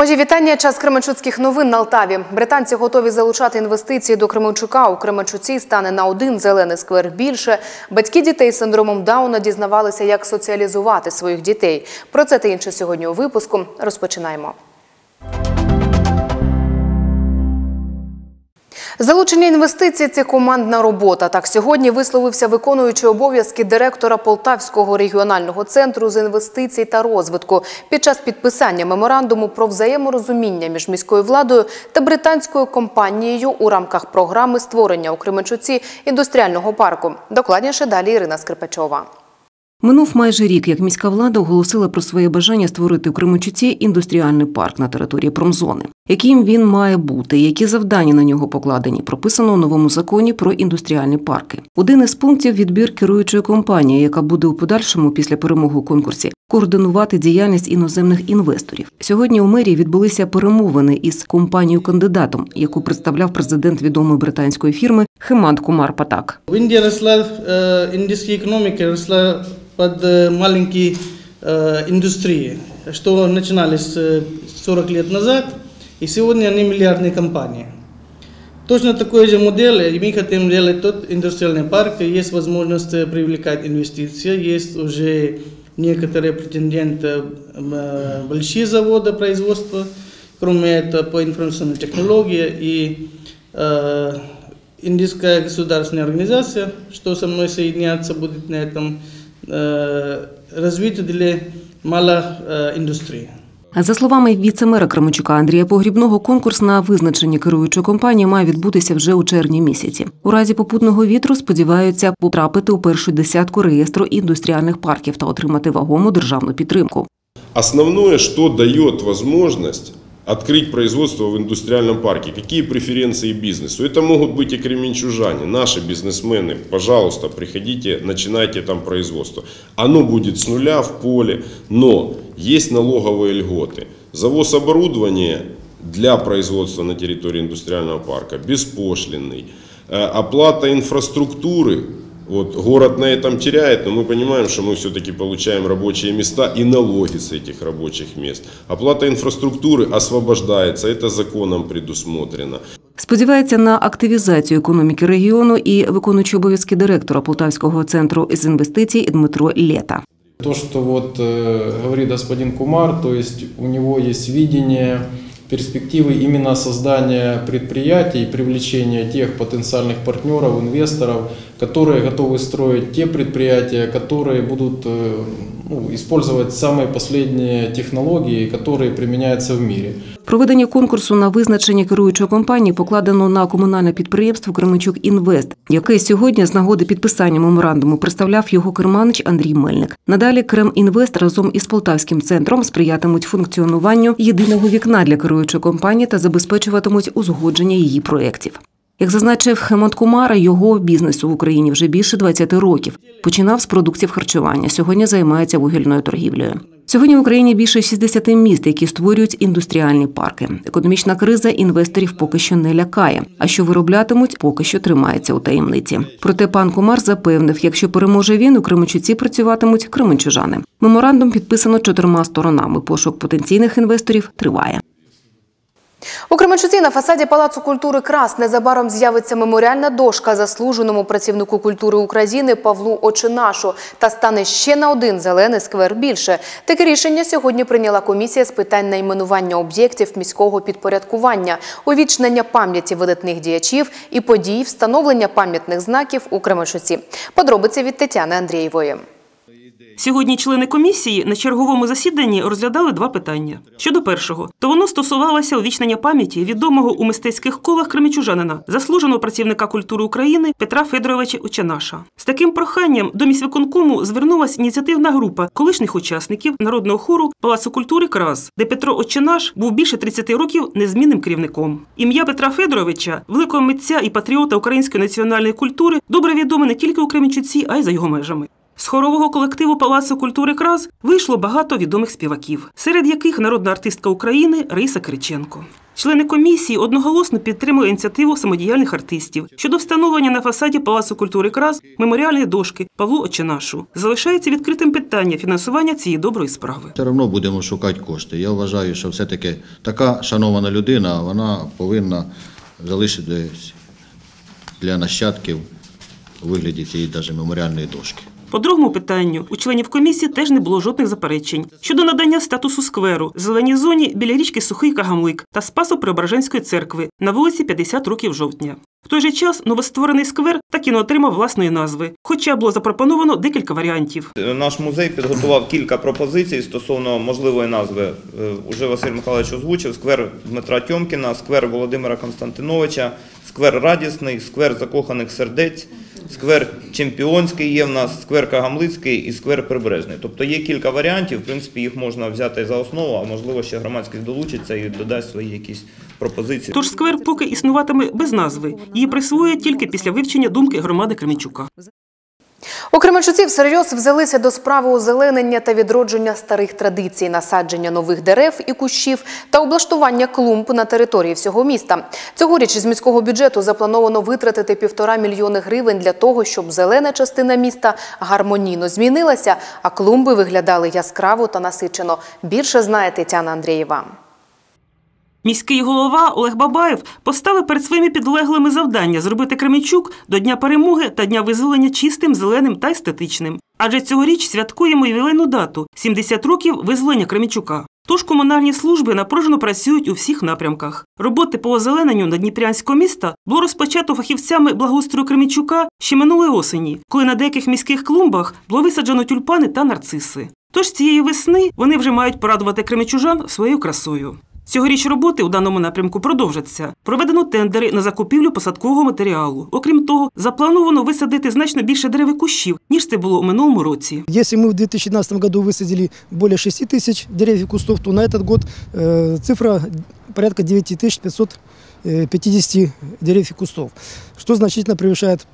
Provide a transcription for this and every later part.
Мої вітання. Час Кременчуцьких новин на Алтаві. Британці готові залучати інвестиції до Кременчука. У Кременчуці стане на один зелений сквер більше. Батьки дітей з синдромом Дауна дізнавалися, як соціалізувати своїх дітей. Про це та інше сьогодні у випуску. Розпочинаємо. Залучення інвестицій це командна робота. Так сьогодні висловився виконуючий обов'язки директора Полтавського регіонального центру з інвестицій та розвитку під час підписання меморандуму про взаєморозуміння між міською владою та британською компанією у рамках програми створення у Кременчуці індустріального парку. Докладніше далі Ірина Скрипачова. Минув майже рік, як міська влада оголосила про своє бажання створити у Кременчуці індустріальний парк на території промзони. Яким він має бути, які завдання на нього покладені, прописано у новому законі про індустріальні парки. Один із пунктів відбір керуючої компанії, яка буде у подальшому після перемоги у конкурсі координувати діяльність іноземних інвесторів. Сьогодні у мерії відбулися перемовини із компанією кандидатом, яку представляв президент відомої британської фірми Хемант Кумар Патак. Э, под э, маленькие э, индустрии, что начинались э, 40 лет назад, и сегодня они миллиардные компании. Точно такой же модель, и мы хотим делать тот индустриальный парк, есть возможность э, привлекать инвестиции, есть уже некоторые претенденты, э, большие заводы производства, кроме этого по информационной технологии и э, Индийская государственная организация, что со мной соединяться будет на этом э, развитие для малой э. За словами віце-мера Кременчука Андрія Погрібного, конкурс на визначення керуючої компанії має відбутися вже у червні місяці. У разі попутного вітру сподіваються потрапити у першу десятку реєстру індустріальних парків та отримати вагому державну підтримку. Основное, что дает возможность открыть производство в индустриальном парке, какие преференции бизнесу. Это могут быть и кременчужане, наши бизнесмены. Пожалуйста, приходите, начинайте там производство. Оно будет с нуля в поле, но есть налоговые льготы. Завоз оборудования для производства на территории индустриального парка беспошлинный. Э, Оплата инфраструктуры вот, город на этом теряет, но мы понимаем, что мы все-таки получаем рабочие места и налоги с этих рабочих мест. Оплата инфраструктуры освобождается, это законом предусмотрено. Сподівається на активізацію економіки регіону і виконуючий обов'язки директора Полтавського центру з інвестицій Дмитро Лєта. То, что вот э, говорит господин Кумар, то есть у него есть видение перспективы именно создания предприятий, привлечения тех потенциальных партнеров, инвесторов, которые готовы строить те предприятия, которые будут э, ну, использовать самые последние технологии, которые применяются в мире. Проведення конкурсу на визначення керуючої компанії покладено на комунальне підприємство Кременчук Інвест, яке сьогодні з нагоди підписання меморандуму представляв його керманич Андрій Мельник. Надалі Кремінвест разом із Полтавським центром сприятимуть функціонуванню єдиного вікна для керуючої компанії та забезпечуватимуть узгодження її проєктів. Як зазначив Хемонт Кумара, його бізнесу в Україні вже більше 20 років. Починав з продуктів харчування. Сьогодні займається вугільною торгівлею. Сьогодні в Україні більше 60 міст, які створюють індустріальні парки. Економічна криза інвесторів поки що не лякає. А що вироблятимуть, поки що тримається у таємниці. Проте пан Кумар запевнив, якщо переможе він, у Кременчуці працюватимуть кременчужани. Меморандум підписано чотирма сторонами. Пошук потенційних інвесторів триває. У Кременчуці на фасаді Палацу культури Крас незабаром з'явиться меморіальна дошка заслуженому працівнику культури України Павлу Очинашу та стане ще на один зелений сквер більше. Таке рішення сьогодні прийняла комісія з питань найменування об'єктів міського підпорядкування, увічнення пам'яті видатних діячів і подій, встановлення пам'ятних знаків у Кременчуці. Подробиці від Тетяни Андрієвої. Сьогодні члени комісії на черговому засіданні розглядали два питання. Щодо першого, то воно стосувалося увічнення пам'яті відомого у мистецьких колах кремічужанина, заслуженого працівника культури України Петра Федоровича Очанаша. З таким проханням до міськвиконкому звернулася ініціативна група колишніх учасників народного хору Палацу культури Крас, де Петро Очанаш був більше 30 років незмінним керівником. Ім'я Петра Федоровича, великого митця і патріота української національної культури, добре відоме не тільки у Кременчуці, а й за його межами. З хорового колективу Палацу культури Крас вийшло багато відомих співаків, серед яких народна артистка України Раїса Кириченко. Члени комісії одноголосно підтримали ініціативу самодіяльних артистів щодо встановлення на фасаді Палацу культури крас меморіальної дошки Павлу Очинашу. Залишається відкритим питання фінансування цієї доброї справи. Все одно будемо шукати кошти. Я вважаю, що все-таки така шанована людина, вона повинна залишитись для нащадків у вигляді цієї даже меморіальної дошки. По другому питанню у членів комісії теж не було жодних заперечень щодо надання статусу скверу зеленій зоні біля річки Сухий Кагамлик та Спасо Преображенської церкви на вулиці 50 років жовтня. В той же час новостворений сквер так і не отримав власної назви, хоча було запропоновано декілька варіантів. Наш музей підготував кілька пропозицій стосовно можливої назви. Е, Уже Василь Михайлович озвучив сквер Дмитра Тьомкіна, сквер Володимира Константиновича, сквер Радісний, сквер Закоханих сердець, сквер Чемпіонський є в нас, сквер Кагамлицький і сквер Прибережний. Тобто є кілька варіантів, в принципі, їх можна взяти за основу, а можливо ще громадськість долучиться і додасть свої якісь пропозиції. Тож сквер поки існуватиме без назви. Її присвоюють тільки після вивчення думки громади Кременчука. У Кременчуці всерйоз взялися до справи озеленення та відродження старих традицій, насадження нових дерев і кущів та облаштування клумб на території всього міста. Цьогоріч з міського бюджету заплановано витратити півтора мільйони гривень для того, щоб зелена частина міста гармонійно змінилася, а клумби виглядали яскраво та насичено. Більше знає Тетяна Андрієва. Міський голова Олег Бабаєв поставив перед своїми підлеглими завдання зробити Кременчук до Дня перемоги та Дня визволення чистим, зеленим та естетичним. Адже цьогоріч святкуємо ювілейну дату 70 років визволення Кременчука. Тож комунальні служби напружено працюють у всіх напрямках. Роботи по озелененню Надніпрянського міста було розпочато фахівцями благоустрою Кременчука ще минулої осені, коли на деяких міських клумбах було висаджено тюльпани та нарциси. Тож цієї весни вони вже мають порадувати кремічужан своєю красою. Цьогоріч роботи у даному напрямку продовжаться. Проведено тендери на закупівлю посадкового матеріалу. Окрім того, заплановано висадити значно більше дерев і кущів, ніж це було у минулому році. Если мы в 2012 году высадили более 6 тысяч деревьев и кустов, то на этот год э, цифра порядка 9550 деревьев и кустов, что значительно превышает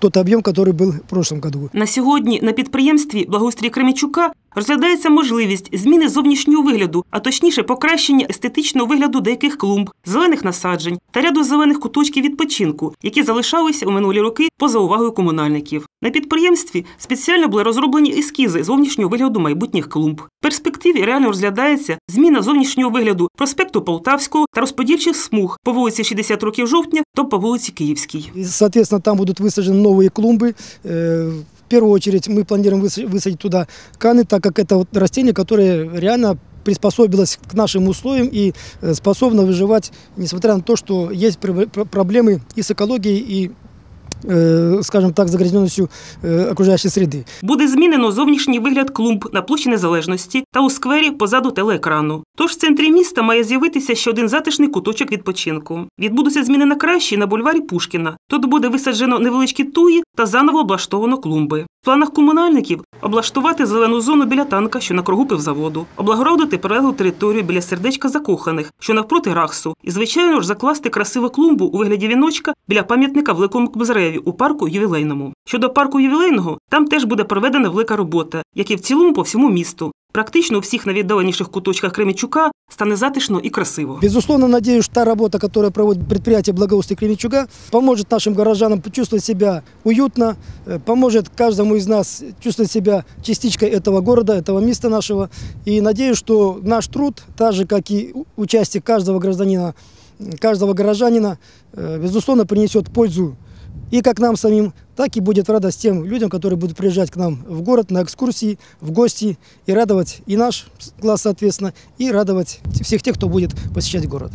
тот объем, который был в прошлом году. На сьогодні на підприємстві благоустрій Кремічука розглядається можливість зміни зовнішнього вигляду, а точніше покращення естетичного вигляду деяких клумб, зелених насаджень та ряду зелених куточків відпочинку, які залишалися у минулі роки поза увагою комунальників. На підприємстві спеціально були розроблені ескізи зовнішнього вигляду майбутніх клумб. В перспективі реально розглядається зміна зовнішнього вигляду проспекту Полтавського та розподільчих смуг по вулиці 60 років жовтня та по вулиці Київській. И, соответственно, там будут высажены новые клумбы. В первую очередь мы планируем выс- высадить туда каны, так как это вот растение, которое реально приспособилось к нашим условиям и э, способно выживать, несмотря на то, что есть пр- пр- проблемы и с экологией, и, э, скажем так, загрязненностью э, окружающей среды. Буде змінено зовнішній вигляд клумб на площі Незалежності та у сквері позаду телеекрану. Тож в центрі міста має з'явитися ще один затишний куточок відпочинку. Відбудуться зміни на кращі на бульварі Пушкіна. Тут буде висаджено невеличкі туї та заново облаштовано клумби. В планах комунальників облаштувати зелену зону біля танка, що на кругу пивзаводу, облагородити прилеглу територію біля сердечка закоханих, що навпроти Рахсу, і звичайно ж закласти красиву клумбу у вигляді віночка біля пам'ятника Великому Кобзареві у парку ювілейному. Щодо парку ювілейного, там теж буде проведена велика робота, як і в цілому по всьому місту. Практично у всіх найвіддаленіших куточках Кремічука стане затишно і красиво. Безусловно, надеюсь, та работа, которая проводит предприятие благоустройства Кременчуга, поможет нашим горожанам почувствовать себя уютно, э, поможет каждому из нас чувствовать себя частичкой этого города, этого места нашего. И надеюсь, что наш труд, так же, как и участие каждого гражданина, каждого горожанина, э, безусловно, принесет пользу и как нам самим, так и будет радость тем людям, которые будут приезжать к нам в город на экскурсии, в гости и радовать и наш глаз, соответственно, и радовать всех тех, кто будет посещать город.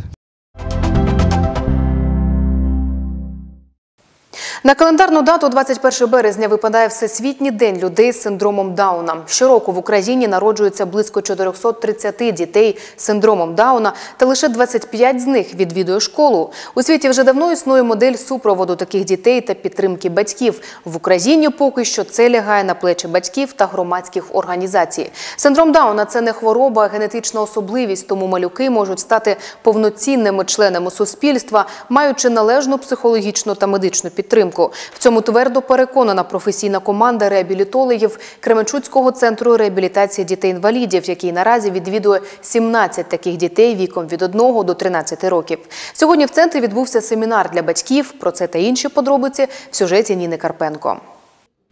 На календарну дату 21 березня випадає Всесвітній день людей з синдромом Дауна. Щороку в Україні народжується близько 430 дітей з синдромом Дауна, та лише 25 з них відвідує школу. У світі вже давно існує модель супроводу таких дітей та підтримки батьків. В Україні поки що це лягає на плечі батьків та громадських організацій. Синдром Дауна це не хвороба, а генетична особливість, тому малюки можуть стати повноцінними членами суспільства, маючи належну психологічну та медичну підтримку. Підтримку. В цьому твердо переконана професійна команда реабілітологів Кременчуцького центру реабілітації дітей-інвалідів, який наразі відвідує 17 таких дітей віком від 1 до 13 років. Сьогодні в центрі відбувся семінар для батьків. Про це та інші подробиці в сюжеті Ніни Карпенко.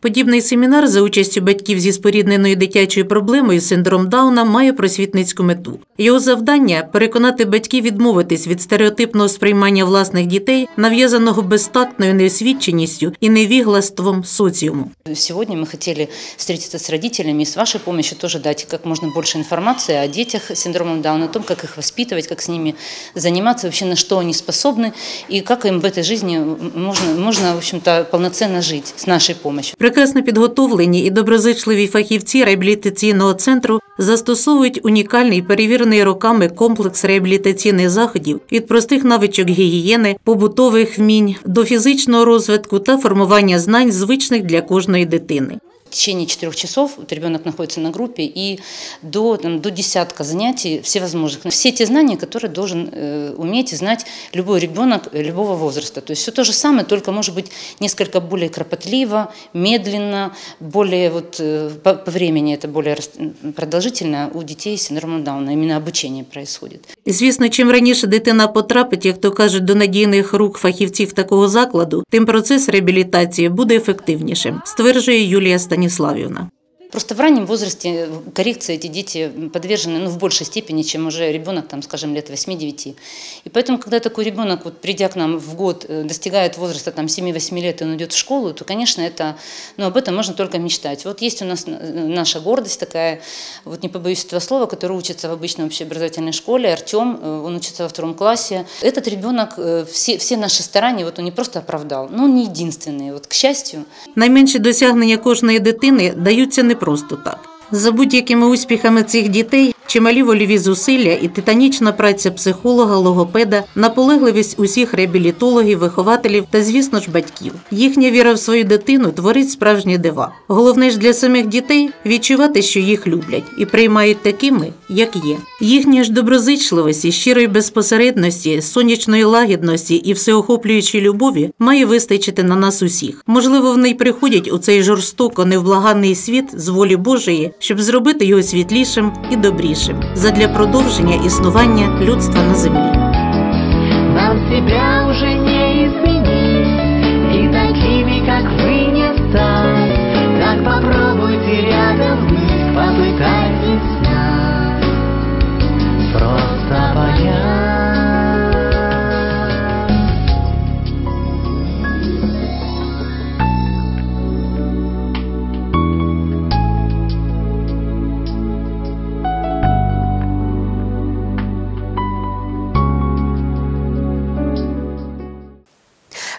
Подібний семінар за участю батьків зі спорідненою дитячою проблемою синдром Дауна має просвітницьку мету. Його завдання переконати батьків відмовитись від стереотипного сприймання власних дітей, нав'язаного безтактною неосвіченістю і невіглаством соціуму. Сегодня мы хотели встретиться с родителями и с вашей помощью тоже дать как можно больше информации о детях с синдромом Дауна, о том, как их воспитывать, как с ними заниматься, вообще на что они способны и как им в этой жизни можно, можно в общем-то, полноценно жить с нашей помощью. Прекрасно підготовлені і доброзичливі фахівці реабілітаційного центру застосовують унікальний перевірений роками комплекс реабілітаційних заходів від простих навичок гігієни, побутових вмінь до фізичного розвитку та формування знань, звичних для кожної дитини. В течение четырех часов вот ребенок находится на группе и до, там, до десятка занятий всевозможных. Все те знания, которые должен э, уметь и знать любой ребенок любого возраста. То есть все то же самое, только может быть несколько более кропотливо, медленно, более вот, э, по, по времени это более продолжительно у детей с синдромом Дауна. Именно обучение происходит. Звісно, чим раніше дитина потрапить, як то кажуть, до надійних рук фахівців такого закладу, тим процес реабілітації буде ефективнішим, стверджує Юлія Станіславівна. Просто в раннем возрасте коррекции эти дети подвержены ну, в большей степени, чем уже ребенок, там, скажем, лет 8-9. И поэтому, когда такой ребенок, вот, придя к нам в год, э, достигает возраста там, 7-8 лет, и он идет в школу, то, конечно, это, ну, об этом можно только мечтать. Вот есть у нас э, наша гордость такая, вот не побоюсь этого слова, который учится в обычной общеобразовательной школе, Артем, э, он учится во втором классе. Этот ребенок, э, все, все наши старания, вот он не просто оправдал, но он не единственный. Вот, к счастью, Найменші досягнення кожної дитини даються не просто так. За будь-якими успіхами цих дітей чималі вольові зусилля і титанічна праця психолога, логопеда, наполегливість усіх реабілітологів, вихователів та, звісно ж, батьків. Їхня віра в свою дитину творить справжні дива. Головне ж для самих дітей відчувати, що їх люблять і приймають такими, як є. Їхньої ж доброзичливості, щирої безпосередності, сонячної лагідності і всеохоплюючої любові має вистачити на нас усіх. Можливо, вони й приходять у цей жорстоко невблаганний світ з волі Божої, щоб зробити його світлішим і добрішим задля продовження існування людства на землі.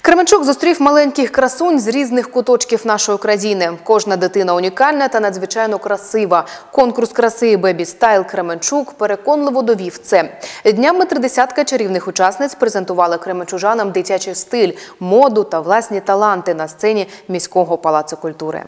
Кременчук зустрів маленьких красунь з різних куточків нашої країни. Кожна дитина унікальна та надзвичайно красива. Конкурс краси Бебі Стайл Кременчук переконливо довів це. Днями тридесятка чарівних учасниць презентували кременчужанам дитячий стиль, моду та власні таланти на сцені міського палацу культури.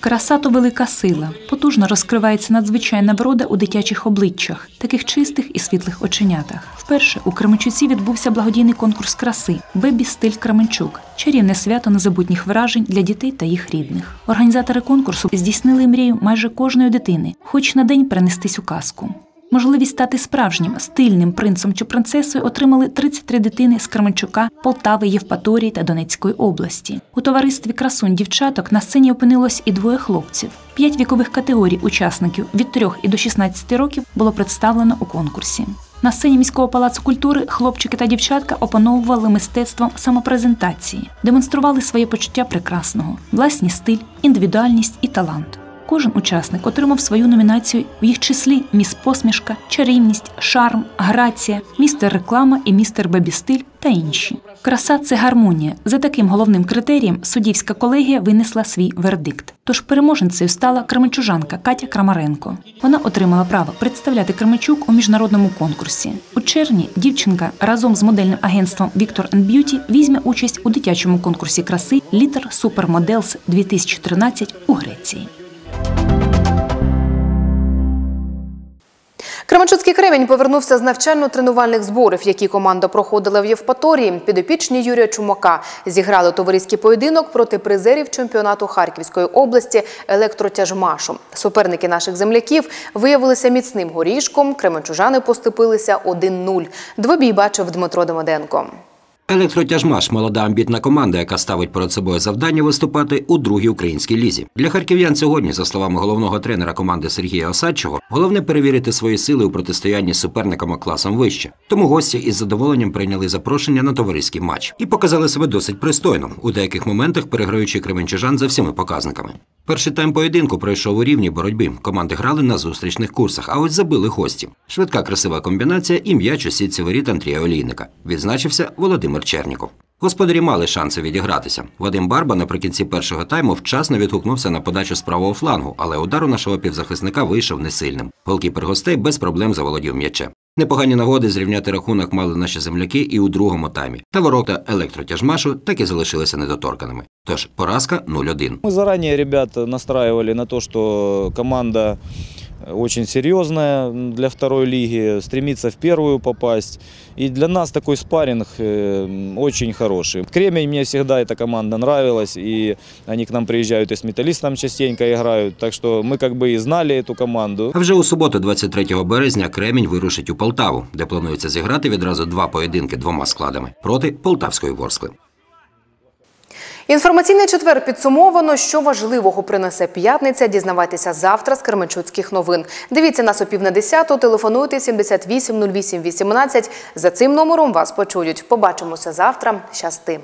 Краса то велика сила, потужно розкривається надзвичайна врода у дитячих обличчях, таких чистих і світлих оченятах. Вперше у Кременчуці відбувся благодійний конкурс краси Бебі Стиль Кременчук, чарівне свято незабутніх вражень для дітей та їх рідних. Організатори конкурсу здійснили мрію майже кожної дитини, хоч на день перенестись у казку. Можливість стати справжнім стильним принцем чи принцесою отримали 33 дитини з Кременчука, Полтави, Євпаторії та Донецької області. У товаристві красунь дівчаток на сцені опинилось і двоє хлопців. П'ять вікових категорій учасників від 3 і до 16 років було представлено у конкурсі. На сцені міського палацу культури хлопчики та дівчатка опановували мистецтвом самопрезентації, демонстрували своє почуття прекрасного, власні стиль, індивідуальність і талант. Кожен учасник отримав свою номінацію в їх числі міс посмішка, чарівність, шарм, грація, містер реклама і містер бебі-стиль та інші. Краса це гармонія. За таким головним критерієм суддівська колегія винесла свій вердикт. Тож переможницею стала кременчужанка Катя Крамаренко. Вона отримала право представляти Кременчук у міжнародному конкурсі. У червні дівчинка разом з модельним агентством Victor Beauty візьме участь у дитячому конкурсі краси Літер Supermodels 2013 у Греції. Кременчуцький кремінь повернувся з навчально-тренувальних зборів, які команда проходила в Євпаторії. Підопічні Юрія Чумака зіграли товариський поєдинок проти призерів чемпіонату Харківської області електротяжмашу. Суперники наших земляків виявилися міцним горішком. Кременчужани поступилися 1-0. Двобій бачив Дмитро Демоденко. Електротяжмаш молода амбітна команда, яка ставить перед собою завдання виступати у другій українській лізі. Для харків'ян сьогодні, за словами головного тренера команди Сергія Осадчого, головне перевірити свої сили у протистоянні з суперниками класом вище. Тому гості із задоволенням прийняли запрошення на товариський матч і показали себе досить пристойно, у деяких моментах переграючи кременчужан за всіми показниками. Перший тайм поєдинку пройшов у рівній боротьбі. Команди грали на зустрічних курсах, а ось забили гості. Швидка красива комбінація і м'яч у сітці воріт Андрія Олійника. Відзначився Володимир Черніков. Господарі мали шанси відігратися. Вадим Барба наприкінці першого тайму вчасно відгукнувся на подачу з правого флангу, але удар у нашого півзахисника вийшов несильним. Голкіпер гостей без проблем заволодів м'ячем. Непогані нагоди зрівняти рахунок мали наші земляки і у другому таймі. Та ворота електротяжмашу так і залишилися недоторканими. Тож поразка 0-1. Мы заранее ребят настраивали на то, что команда очень серьезная для второй лиги, стремится в первую попасть. И для нас такой спарринг э, очень хороший. Кремень мне всегда эта команда нравилась, и они к нам приезжают и с металлистом частенько играют. Так что мы как бы и знали эту команду. А вже у суботу, 23 березня, Кремінь вирушить у Полтаву, де планується зіграти відразу два поєдинки двома складами проти Полтавської Ворскли. Інформаційний четвер підсумовано, що важливого принесе п'ятниця. Дізнавайтеся завтра з Кременчуцьких новин. Дивіться нас о пів на десяту, телефонуйте 78 08 18. За цим номером вас почують. Побачимося завтра. Щасти.